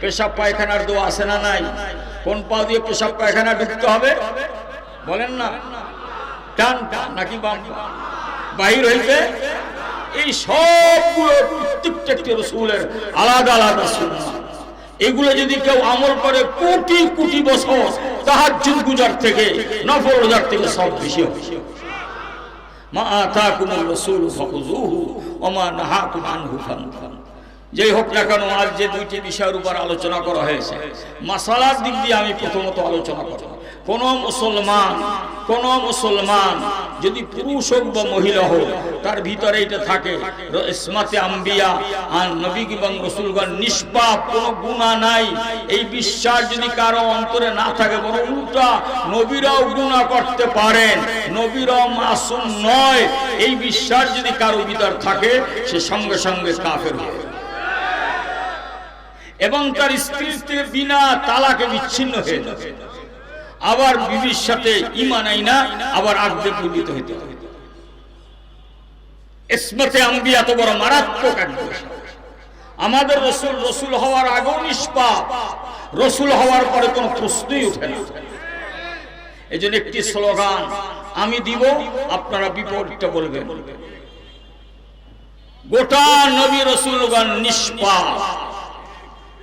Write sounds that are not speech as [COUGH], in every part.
পেশাব পায়খানার দোয়া আছে না নাই? কোন পা দিয়ে পেশাব পায়খানা ঢুকতে হবে? বলেন না। টান টান নাকি বাম পা? বাহির হইতে এই সবগুলো প্রত্যেকটা রসুলের আলাদা আলাদা সুন্নাহ। এগুলো যদি কেউ আমল করে কোটি কোটি বছর তাহার গুজার থেকে, নফল রোজার থেকে সব বেশি হবে। মা আতাকুমুর রাসূল ফাখুযুহু ওয়া মা নাহাকুম আনহু ফান্তাহু যেই হোক না কেন, আজ যে দুইটি বিষয়ের উপর আলোচনা করা হয়েছে, মাসালার দিক দিয়ে আমি প্রথমত আলোচনা করব। কোন মুসলমান কোন মুসলমান যদি পুরুষ হোক বা মহিলা হোক, তার ভিতরে এটা থাকে ইসমাতে আম্বিয়া আর নবী এবং রসুলগণ নিষ্পাপ, কোনো গুণা নাই। এই বিশ্বাস যদি কারও অন্তরে না থাকে বড় উল্টা নবীরাও গুণা করতে পারেন, নবীরাও মাসুম নয়। এই বিশ্বাস যদি কারও ভিতর থাকে, সে সঙ্গে সঙ্গে কাফের হয় এবং তার স্ত্রীর বিনা তালাকে বিচ্ছিন্ন হয়ে যাবে আবার বিবির সাথে ইমান আইনা আবার আগদে পূজিত হইতে হবে আম্বি এত বড় মারাত্মক আমাদের রসুল রসুল হওয়ার আগেও নিষ্পাপ। রসুল হওয়ার পরে কোনো প্রশ্নই উঠে না। এই জন্য একটি স্লোগান, আমি দিব, আপনারা বিপরীতটা বলবেন। গোটা নবী রসুলগণ নিষ্পাপ।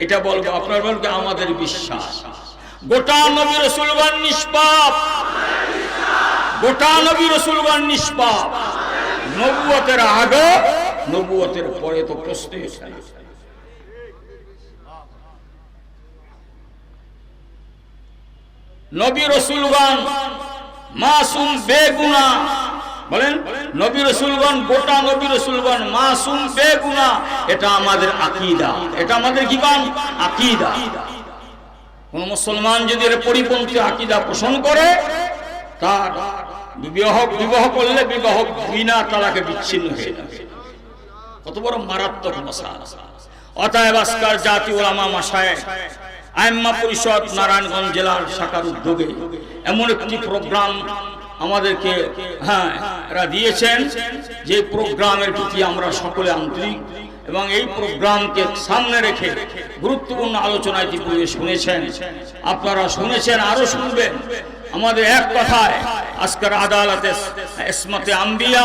এটা বলব, আপনার বলবে আমাদের বিশ্বাস। গোটা নবী রসুলগণ নিষ্পাপ। গোটা নবী রসুলগণ নিষ্পাপ। নবুয়তের আগে, নবুয়তের পরে তো প্রশ্নই ওঠে না। নবী রসুলগণ মাসুম বেগুনা বলেন, নবী রসুলগণ, গোটা নবী রসুলগণ মাসুম বেগুনা, এটা আমাদের আকীদা। এটা আমাদের কি বান আকীদা। কোন মুসলমান যদি এর পরিপন্থী আকীদা পোষণ করে, তার বিবাহ বিবাহ করলে বিবাহ বিনা তালাকে বিচ্ছিন্ন হয়ে যাবে। কত বড় মারাত্মক মশা অতএব আজকাল জাতি ওলামা মাসায় আইম্মা পরিষদ, নারায়ণগঞ্জ জেলার শাখার উদ্যোগে এমন একটি প্রোগ্রাম আমাদেরকে হ্যাঁ এরা দিয়েছেন যে প্রোগ্রামের প্রতি আমরা সকলে আন্তরিক এবং এই প্রোগ্রামকে সামনে রেখে গুরুত্বপূর্ণ আলোচনা ইতিপূর্বে শুনেছেন। আপনারা শুনেছেন, আরও শুনবেন। আমাদের এক কথায় আজকের আদালতে ইসমতে আম্বিয়া,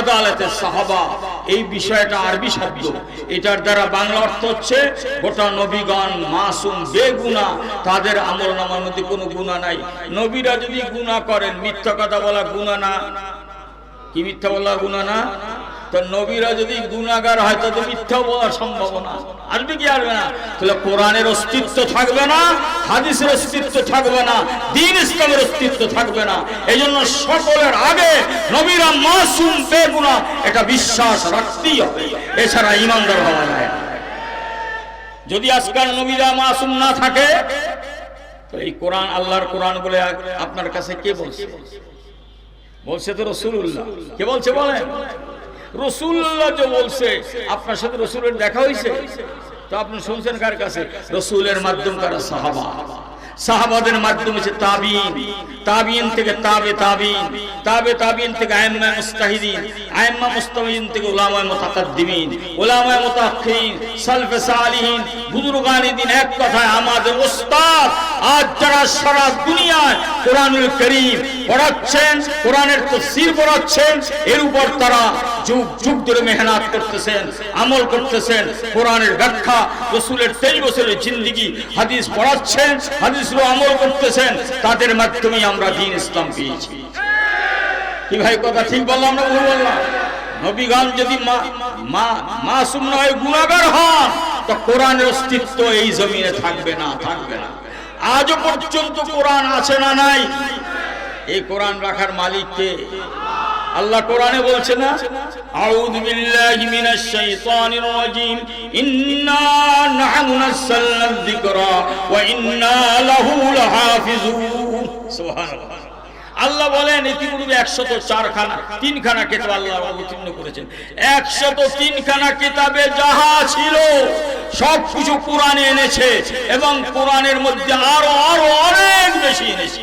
আদালতে সাহাবা, এই বিষয়টা আরবি শব্দ। এটার দ্বারা বাংলা অর্থ হচ্ছে, গোটা নবীগণ মাসুম বেগুনা, তাদের আমল নামার মধ্যে কোনো গুণা নাই। নবীরা যদি গুণা করেন, মিথ্যা কথা বলা গুণা না। কি মিথ্যা বলা গুণা না? তো নবীরা যদি গুণাগার হয় তাদের মিথ্যা বলার সম্ভাবনা। আসবে কি আসবে না? তাহলে কোরআনের অস্তিত্ব থাকবে না, হাদিসের অস্তিত্ব থাকবে না, দিন ইসলামের অস্তিত্ব থাকবে না। এই জন্য সকলের আগে নবীরা মাসুম বেগুনা এটা বিশ্বাস রাখতেই হবে। এছাড়া ইমানদার হওয়া যায় যদি আজকাল নবীরা মাসুম না থাকে, তো এই কোরআন, আল্লাহর কোরআন বলে আপনার কাছে কে বলছে? বলছে তো রসুল্লাহ কে বলছে বলেন? রসুল্লাহ যে বলছে, আপনার সাথে রসুলের দেখা হয়েছে তো আপনি শুনছেন কার কাছে? রসুলের মাধ্যম কারা সাহাবা? সাহাবাদের মাধ্যমে হচ্ছে তাবিন তাবিন থেকে তাবে তাবিন তাবে তাবিন থেকে আইম্মা মুস্তাহিদিন আইম্মা মুস্তাহিদিন থেকে উলামায়ে মুতাকাদ্দিমিন, উলামায়ে মুতাআখিরিন, সালফে সালিহিন বুজুর্গানে দিন এক কথায় আমাদের ওস্তাদ আজ যারা সারা দুনিয়ায় কোরআনুল করিম পড়াচ্ছেন, কোরআনের তফসির পড়াচ্ছেন, এর উপর তারা যুগ যুগ ধরে মেহনত করতেছেন, আমল করতেছেন, কোরআনের ব্যাখ্যা, রসুলের তেইশ বছরের জিন্দিগি, হাদিস পড়াচ্ছেন হাদিসগুলো আমল করতেছেন, তাদের মাধ্যমে আমরা দিন ইসলাম পেয়েছি। কি ভাই কথা ঠিক বললাম না ভুল বললাম? আজও পর্যন্ত কোরআন আছে না নাই? এই কোরআন রাখার মালিককে আল্লাহ কোরআনে বলছে না, আউযু বিল্লাহি মিনাশ শাইতানির রাজিম। ইন্না নাহনু নাযালনা যিকরা ওয়া ইন্না লাহু লাহাফিজুন। সুবহানাল্লাহ। আল্লাহ বলেন, ইতিপূর্বে একশত চারখানা, তিনখানা কেতাব আল্লাহ অবতীর্ণ করেছেন। একশত তিনখানা কিতাবে যাহা ছিল, সব কিছু কোরআনে এনেছে এবং কোরআনের মধ্যে আরও আরও অনেক বেশি এনেছে।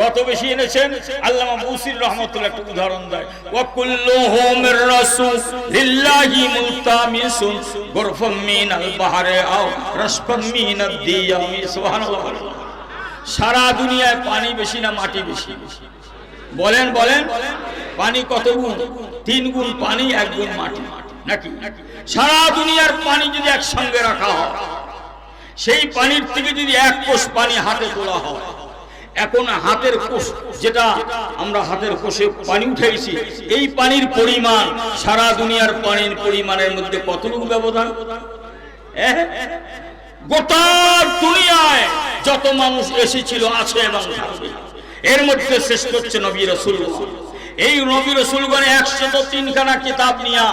কত বেশি এনেছেন? আল্লামা মুসির রহমতুল্লাহ একটা উদাহরণ দেয়। ওয়া কুল্লুহুম রাসূলিল্লাহি মুলতামিসুন গুরফাম মিনাল বাহরে আও রাসফাম মিনাদ দিয়ামি। সুবহানাল্লাহ। সারা দুনিয়ায় পানি বেশি না মাটি বেশি? বলেন বলেন। পানি কত গুণ? তিন গুণ পানি, এক গুণ মাটি। নাকি? সারা দুনিয়ার পানি যদি একসঙ্গে রাখা হয়, সেই পানির থেকে যদি এক কোষ পানি হাতে তোলা হয় এখন হাতের কোষ, যেটা আমরা হাতের কোষে পানি উঠেছি এই পানির পরিমাণ সারা দুনিয়ার পানির পরিমাণের মধ্যে কতটুকু ব্যবধান? এহ? গোটা দুনিয়ায় যত মানুষ এসেছিল, আছে এবং এর মধ্যে শ্রেষ্ঠ হচ্ছে নবী রসুল এই নবী রসুলগণে একশত তিনখানা কিতাব নিয়ে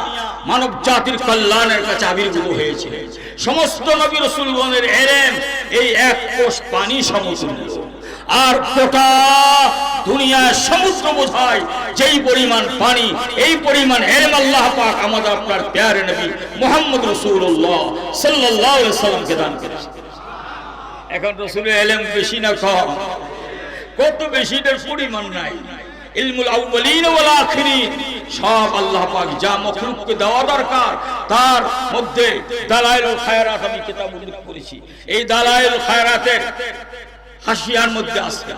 মানব জাতির কল্যাণের কাছে আবির্ভূত হয়েছে সমস্ত নবী রসুলগণের এলেম এই এক কোষ পানি সমতুল্য। আর গোটা দুনিয়ার সমুদ্র বোঝায়, যেই পরিমাণ পানি, এই পরিমাণ এলেম আল্লাহ পাক আমাদের আপনার প্যারে নবী মোহাম্মদ রসুল্লাহ সাল্লাহ সাল্লামকে দান করেছে এখন রসুলের এলেম বেশি না কম? কত বেশি এটার পরিমাণ নাই। ইলমুল আউয়ালিন ওয়াল আখিরিন, সব আল্লাহ পাক যা মখলুককে দেওয়া দরকার, তার মধ্যে দালাইলুল খায়রাত আমি কিতাব উল্লেখ করেছি। এই দালাইলুল খায়রাতের হাসিয়ার মধ্যে আসছে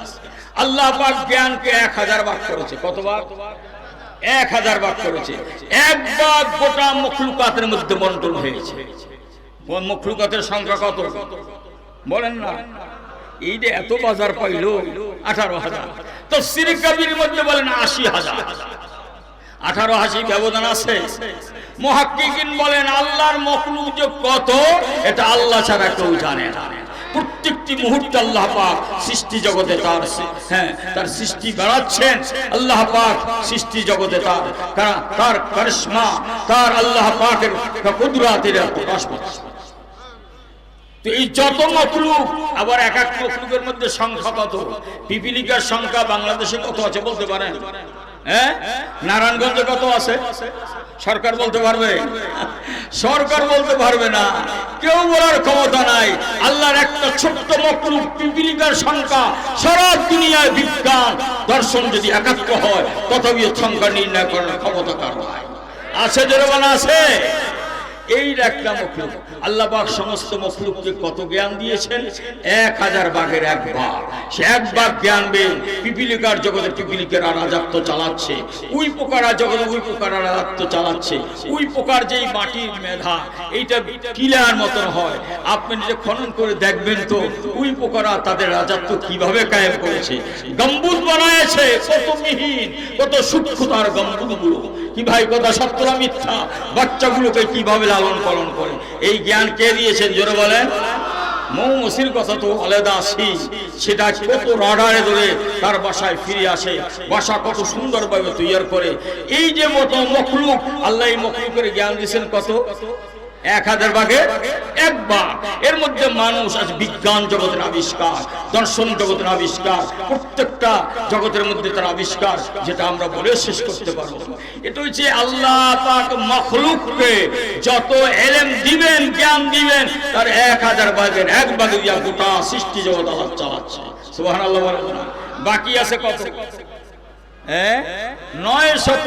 আল্লাহ পাক জ্ঞানকে এক হাজার ভাগ করেছে। কত ভাগ? এক হাজার ভাগ করেছে। একবার গোটা মখলুকাতের মধ্যে বন্টন হয়েছে। মখলুকাতের সংখ্যা কত? বলেন না। এই যে এত বাজার পাইল আঠারো হাজার। তো সিরিকাবির মধ্যে বলেন আশি হাজার। আঠারো হাসি ব্যবধান আছে। মহাক্কিকিন বলেন, আল্লাহর মখলুক যে কত, এটা আল্লাহ ছাড়া কেউ জানে না। প্রত্যেকটি মুহূর্তে আল্লাহ পাক সৃষ্টি জগতে তার হ্যাঁ তার সৃষ্টি বাড়াচ্ছেন আল্লাহ পাক সৃষ্টি জগতে তার তার করিশ্মা, তার আল্লাহ পাকের কুদরাতের প্রকাশ তো এই যত মখলুক, আবার এক এক মখলুকের মধ্যে সংখ্যা কত? পিপিলিকার সংখ্যা বাংলাদেশে কত আছে বলতে পারেন? হ্যাঁ? নারায়ণগঞ্জে কত আছে? সরকার বলতে পারবে? সরকার বলতে পারবে না। কেউ বলার ক্ষমতা নাই। আল্লাহর একটা ছোট্ট মখলুক পিপিলিকার সংখ্যা সারা দুনিয়ায় বিজ্ঞান। দর্শন যদি একাত্ম হয় তথাপি সংখ্যা নির্ণয় করার ক্ষমতা কার আছে যেরকম আছে? এই একটা মখলুক। আল্লাহ সমস্ত মখলুককে কত জ্ঞান দিয়েছেন? এক হাজার বাঘের এক বাঘ। সে এক বাঘ জ্ঞান পিপিলিকার জগতে চালাচ্ছে। উই পোকারা জগতে উই পোকার চালাচ্ছে। উই পোকার যেই মাটির মেধা, এইটা কিলার মতন হয়। আপনি যে খনন করে দেখবেন তো উই পোকারা তাদের রাজাত্ব কীভাবে কায়েম করেছে? গম্বুজ বানায়েছে, কত মিহিন, কত সূক্ষ্ম তার গম্বুজগুলো। কি ভাই, কথা সত্যরা মিথ্যা? বাচ্চাগুলোকে কীভাবে লালন পালন করে? এই জ্ঞান কে দিয়েছেন, জোরে বলেন? মৌমসির কথা তো আলাদা আসি। সেটা কত রাডারে ধরে তার বাসায় ফিরে আসে। বাসা কত সুন্দরভাবে তৈরি করে। এই যে মতো মখলুক, আল্লাহ এই মখলুকের জ্ঞান দিয়েছেন কত? এক হাজার ভাগে এক ভাগ এর মধ্যে মানুষ আজ বিজ্ঞান জগতের আবিষ্কার, দর্শন জগতের আবিষ্কার, প্রত্যেকটা জগতের মধ্যে তার আবিষ্কার, যেটা আমরা বলে শেষ করতে পারব। এটা হচ্ছে আল্লাহ মখলুককে যত এলেম দিবেন, জ্ঞান দিবেন, তার এক হাজার ভাগের এক ভাগে গোটা সৃষ্টি জগৎ আল্লাহ চালাচ্ছে সুবহানাল্লাহ বলেন না? বাকি আছে কত নয় শত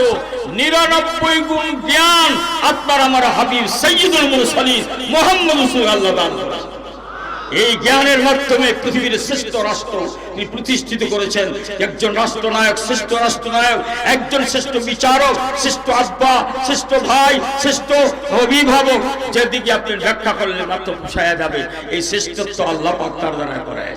নিরানব্বই গুণ জ্ঞান আপনার আমার হাবিব সৈয়দুল মুরসালিন মোহাম্মদ রসুল আল্লাহ দান। এই জ্ঞানের মাধ্যমে পৃথিবীর শ্রেষ্ঠ রাষ্ট্র তিনি প্রতিষ্ঠিত করেছেন। একজন রাষ্ট্রনায়ক, শ্রেষ্ঠ রাষ্ট্রনায়ক, একজন শ্রেষ্ঠ বিচারক, শ্রেষ্ঠ আব্বা, শ্রেষ্ঠ ভাই, শ্রেষ্ঠ অভিভাবক। যেদিকে আপনি ব্যাখ্যা করলে মাত্র পোষায়া যাবে। এই শ্রেষ্ঠত্ব আল্লাহ পাক তার দ্বারা করাইছেন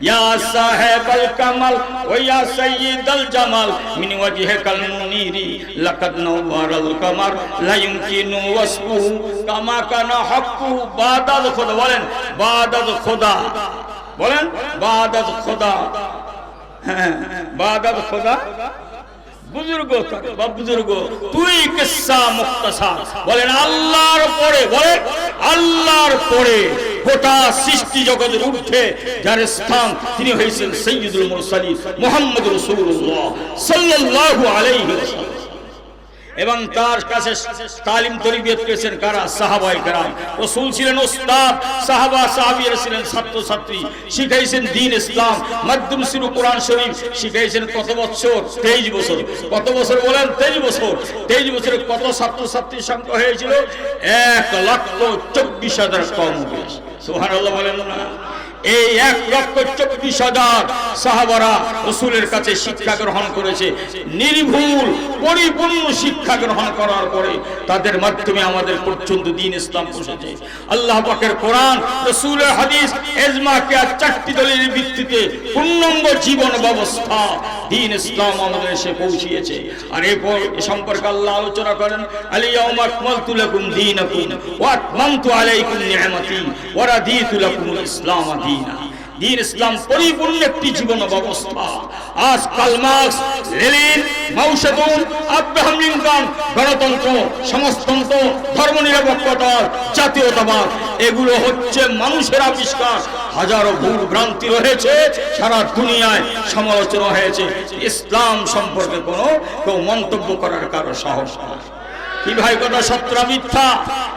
ইয়া সাহেবাল কামাল ওয়া ইয়া সাইয়্যিদাল জামাল মিন ওয়াজহিকাল মুনিরি লাকাদ নাওয়ারাল কামার লা ইউমকিনু ওয়াসফু কামা কানা হাক্কু বাদাল খোদা বলেন বাদাল খোদা বলেন বাদাল খোদা [LAUGHS] হ্যাঁ বাদাল খোদা বুজুর্গ বুজুর্গ, তুই কিসা বলেন, আল্লাহর পরে বলে আল্লাহর পরে গোটা সৃষ্টি জগতের ঊর্ধ্বে যার স্থান তিনি হয়েছেন সৈয়দুল মুরসালিন মোহাম্মদ রসুল্লাহ সাল্লাল্লাহু আলাইহি ওয়াসাল্লাম। এবং তার কাছে তালিম তরবিয়ত করেছেন কারা? সাহাবাই কারাম। রসুল ছিলেন ওস্তাদ সাহাবা সাহাবিরা ছিলেন ছাত্র ছাত্রী শিখাইছেন দিন ইসলাম, মাধ্যম শিরু কোরআন শরীফ। শিখাইছেন কত বছর? তেইশ বছর। কত বছর বলেন? তেইশ বছর। তেইশ বছরে কত ছাত্র ছাত্রীর সংখ্যা হয়েছিল? এক লক্ষ চব্বিশ হাজার কম বেশ সোহান বলেন না। এই এক লক্ষ চব্বিশ হাজার সাহাবারা রসুলের কাছে শিক্ষা গ্রহণ করেছে। নির্ভুল, পরিপূর্ণ শিক্ষা গ্রহণ করার পরে তাদের মাধ্যমে আমাদের পর্যন্ত দিন ইসলাম পৌঁছেছে। আল্লাহ পাকের কোরআন, রসুলের হাদিস এজমাকে আর চারটি দলের ভিত্তিতে পূর্ণাঙ্গ জীবন ব্যবস্থা দিন ইসলাম আমাদের এসে পৌঁছিয়েছে। আর এরপর এ সম্পর্কে আল্লাহ আলোচনা করেন আলিয়াউম দীনাকুম, ওয়া আতমামতু আলাইকুম নি'মাতি ওয়া রাদিতু লাকুম ইসলাম দীনা। দিন ইসলাম পরিপূর্ণ একটি জীবন ব্যবস্থা আজ কাল Marx Lenin Mao Tse tung Abraham Lincoln, গণতন্ত্র, সমাজতন্ত্র ধর্মনিরপেক্ষতা জাতীয়তাবাদ, এগুলো হচ্ছে মানুষের আবিষ্কার। হাজারো ভুল ভ্রান্তি রয়েছে, সারা দুনিয়ায় সমালোচনা হয়েছে। ইসলাম সম্পর্কে কোনো কেউ মন্তব্য করার কারও সাহস নয় কি ভাই, কথা সত্য মিথ্যা?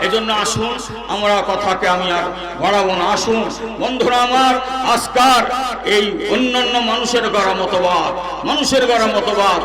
এজন্য আসুন, আমরা কথাকে আমি আর বাড়াবো না। আসুন, বন্ধুরা আমার, আজকার এই অন্যান্য মানুষের গড়া মতবাদ, মানুষের গড়া মতবাদ